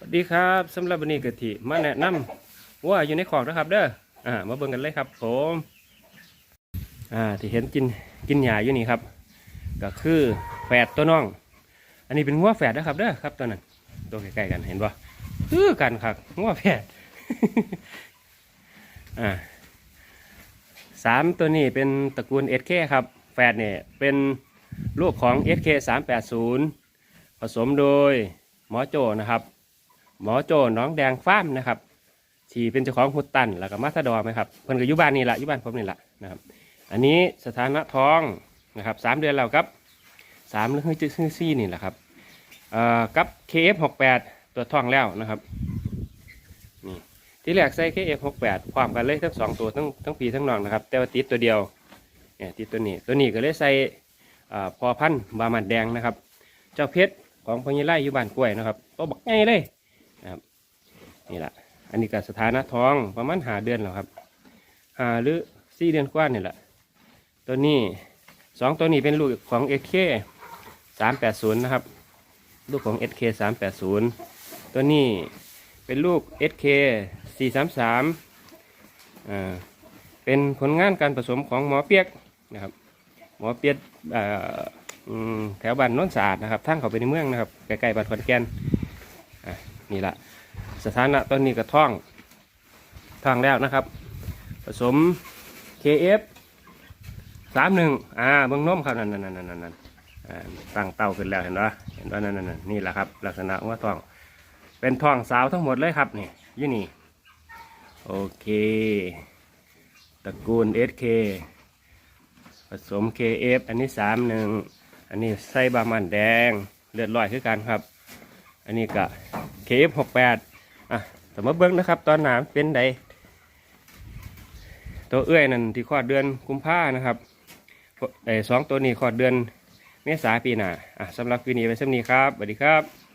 สวัสดีครับสำหรับวันนี้กะทิมาแนะนำว่าอยู่ในของนะครับเด้ออ่ามาเบิ่งกันเลยครับ ผมอ่าที่เห็นกินกินหญ้าอยู่นี่ครับ ก็คือแฝดตัวน้อง อันนี้เป็นงัวแฝดนะครับเด้อครับตัวนั้นตัวใกล้ๆกันเห็นปะคือกันครับงัวแฝดอ่าสามตัวนี้เป็นตระกูล SK คครับแฝดเนี่ยเป็นลูกของ SK 380ผสมโดยหมอโจนะครับ หมอโจน้องแดงฟ้าร์มนะครับที่เป็นเจ้าของฮุตตันแล้วก็มาสดอร์ไหมครับเพิ่นก็อยู่บ้านนี่แหละอยู่บ้านผมนี่แหละนะครับอันนี้สถานะท้องนะครับสามเดือนแล้วครับสามหรือจืดซี่นี่แหละครับเอ่อกับ KF68 ตัวท้องแล้วนะครับนี่ที่แรกใส่ KF68 ความกันเลยทั้งสองตัวทั้งทั้งปีทั้งน้องนะครับแต่ว่าติดตัวเดียวเนี่ยติดตัวนี้ตัวนี้ก็เลยใส่พอพันบามันแดงนะครับ เจ้าเพชรของพญไล่อยู่บ้านกล้วยนะครับตัวบักไงเลย นะครับนี่แหละอันนี้ก็สถานะท้องประมาณหาเดือนแล้วครับหาหรือสี่เดือนกว่านี่แหละตัวนี้สองตัวนี้เป็นลูกของ SK สามแปดศูนย์นะครับ ลูกของ SK สามแปดศูนย์ตัวนี้เป็นลูก SK สี่สามสามอ่าเป็นผลงานการผสมของหมอเปียกนะครับ หมอเปียกแถวบ้านโน้นสะอาดนะครับทางเขาไปในเมืองนะครับใกล้ๆบ้านขอนแก่น นี่แหละสถานะตอนนี้ก็ท่องท่องแล้วนะครับ ผสม KF สามหนึ่งอ่าเบื้องนมครับนั่นนั่นนั่นนั่นนั่นอ่าตั้งเตาขึ้นแล้วเห็นปะเห็นว่านั่นนั่นนี่แหละครับ ลักษณะว่าท่อง เป็นท่องสาวทั้งหมดเลยครับนี่ยี่นี่โอเคตระกูล SK ผสม KF อันนี้สามหนึ่งอันนี้ไส้บามันแดงเลือดลอยคือกันครับ อันนี้ก็ KF68 อะแต่มาเบิ้งนะครับ ตอนหนามเป็นใดตัวเอื้อยนั่นที่ขอดเดือนกุมภานะครับไอ้สองตัวนี้ขอดเดือนเมษาปีหน้าอะสำหรับปีนี้ไปสำนี้ครับสวัสดีครับ